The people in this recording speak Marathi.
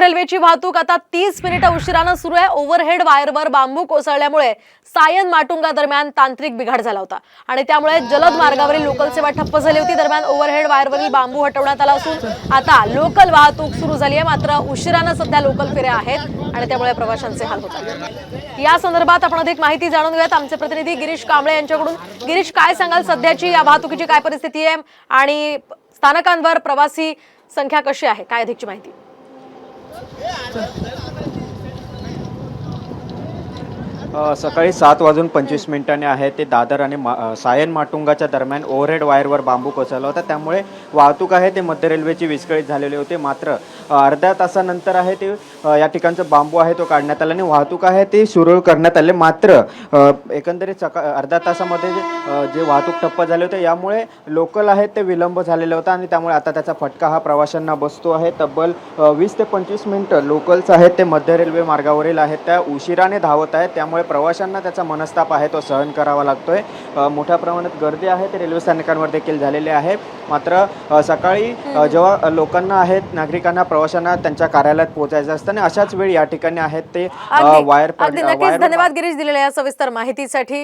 मध्य रेल्वेची वाहतूक आता तीस मिनिटं उशिरानं सुरू आहे. ओव्हरहेड वायरवर बांबू कोसळल्यामुळे सायन माटुंगा दरम्यान तांत्रिक बिघाड झाला होता. आणि त्यामुळे जलद मार्गावरील लोकल सेवा ठप्प झाली होती. दरम्यान ओव्हरहेड वायरवरील बांबू हटवण्यात आला असून आता लोकल वाहतूक सुरू झाली आहे. मात्र उशिरानं सध्या लोकल फेऱ्या आहेत आणि त्यामुळे प्रवाशांचे हाल होत या संदर्भात आपण अधिक माहिती जाणून घेऊयात. आमचे प्रतिनिधी गिरीश कांबळे यांच्याकडून. गिरीश काय सांगाल? सध्याची या वाहतुकीची काय परिस्थिती आहे? आणि स्थानकांवर प्रवासी संख्या कशी आहे? काय अधिकची माहिती? 别啊别别别 सकाळी सात वाजून पंचवीस मिनिटांनी आहे ते दादर आणि मा सायन माटुंगाच्या दरम्यान ओव्हरहेड वायरवर बांबू कोसळला होता. त्यामुळे वाहतूक आहे ते मध्य रेल्वेची विस्कळीत झालेली होती. मात्र अर्ध्या तासानंतर आहे ते या ठिकाणचं बांबू आहे तो काढण्यात आला आणि वाहतूक आहे ती सुरळीत करण्यात आली. मात्र एकंदरीत सका अर्ध्या तासामध्ये जे वाहतूक ठप्प झाले होते यामुळे लोकल आहेत ते विलंब झालेला होता आणि त्यामुळे आता त्याचा फटका हा प्रवाशांना बसतो आहे. तब्बल वीस ते पंचवीस मिनिटं लोकल्स आहेत ते मध्य रेल्वे मार्गावरील आहेत. त्या उशिराने धावत आहेत. त्यामुळे प्रवाशांना त्याचा मनस्ताप आहे तो सहन करावा लागतोय. अ, मोठ्या प्रमाणात गर्दी आहे ते रेल्वे स्थानकांवर देखील झालेली आहे. मात्र सकाळी जेव्हा लोकांना आहेत नागरिकांना प्रवाशांना त्यांच्या कार्यालयात पोहोचायचं असतं आणि अशाच वेळी या ठिकाणी आहेत ते वायर धन्यवाद गिरीश दिलेल्या या सविस्तर माहितीसाठी.